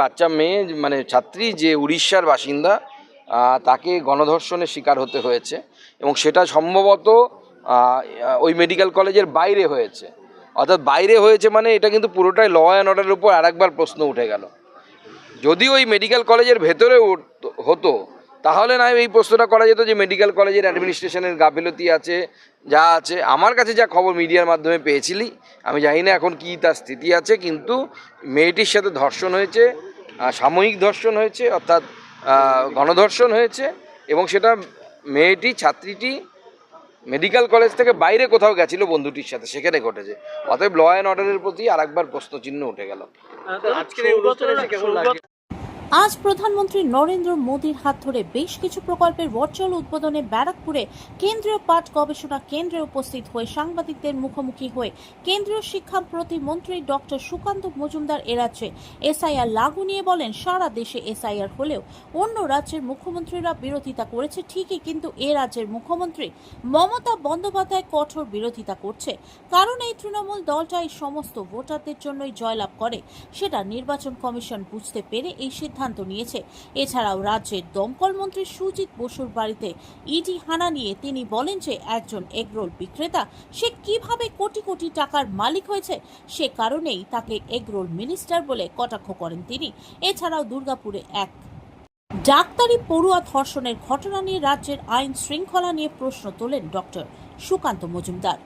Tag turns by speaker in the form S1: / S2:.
S1: বাচ্চা মেয়ে মানে ছাত্রী যে উড়িষ্যার বাসিন্দা তাকে গণধর্ষণের শিকার হতে হয়েছে এবং সেটা সম্ভবত ওই মেডিকেল কলেজের বাইরে হয়েছে। অর্থাৎ বাইরে হয়েছে মানে এটা কিন্তু পুরোটাই ল অ্যান্ড অর্ডারের উপর আরেকবার প্রশ্ন উঠে গেল। যদি ওই মেডিকেল কলেজের ভেতরে হতো তাহলে না, এই প্রশ্নটা করা যেত যে মেডিকেল কলেজের অ্যাডমিনিস্ট্রেশনের গাফিলতি আছে, যা আছে। আমার কাছে যা খবর মিডিয়ার মাধ্যমে পেয়েছিলি, আমি জানি না এখন কি তার স্থিতি আছে, কিন্তু মেয়েটির সাথে ধর্ষণ হয়েছে সাময়িক ধর্ষণ হয়েছে, অর্থাৎ গণধর্ষণ হয়েছে, এবং সেটা মেয়েটি, ছাত্রীটি মেডিকেল কলেজ থেকে বাইরে কোথাও গেছিল বন্ধুটির সাথে, সেখানে ঘটেছে। অতএব ল অ্যান্ড অর্ডারের প্রতি আর আরেকবার প্রশ্নচিহ্ন উঠে গেল।
S2: আজ প্রধানমন্ত্রী নরেন্দ্র মোদীর হাত ধরে বেশ কিছু প্রকল্পের ভার্চুয়াল উদ্বোধনে ব্যারাকপুরে কেন্দ্রীয় পাট গবেষণা কেন্দ্রে উপস্থিত হয়ে সাংবাদিকদের মুখোমুখি হয়ে কেন্দ্রীয় শিক্ষা প্রতিমন্ত্রী ডক্টর সুকান্ত মজুমদার এরাজ্যে এসআইআর লাগু নিয়ে বলেন, সারা দেশে এসআইআর হলেও অন্য রাজ্যের মুখ্যমন্ত্রীরা বিরোধিতা করেছে ঠিকই, কিন্তু এ রাজ্যের মুখ্যমন্ত্রী মমতা বন্দ্যোপাধ্যায় কঠোর বিরোধিতা করছে। কারণ এই তৃণমূল দলটা এই সমস্ত ভোটারদের জন্যই জয়লাভ করে। সেটা নির্বাচন কমিশন বুঝতে পেরে এই সিদ্ধান্ত নিয়েছে। এছাড়াও রাজ্যের দমকল মন্ত্রী সুজিত বসুর বাড়িতে ইডি হানা নিয়ে তিনি বলেন যে, একজন এগরোল বিক্রেতা, সে কীভাবে কোটি কোটি টাকার মালিক হয়েছে? সে কারণেই তাকে এগরোল মিনিস্টার বলে কটাক্ষ করেন তিনি। এছাড়াও দুর্গাপুরে এক ডাক্তারি পড়ুয়া ধর্ষণের ঘটনা নিয়ে রাজ্যের আইন শৃঙ্খলা নিয়ে প্রশ্ন তোলেন ডক্টর সুকান্ত মজুমদার।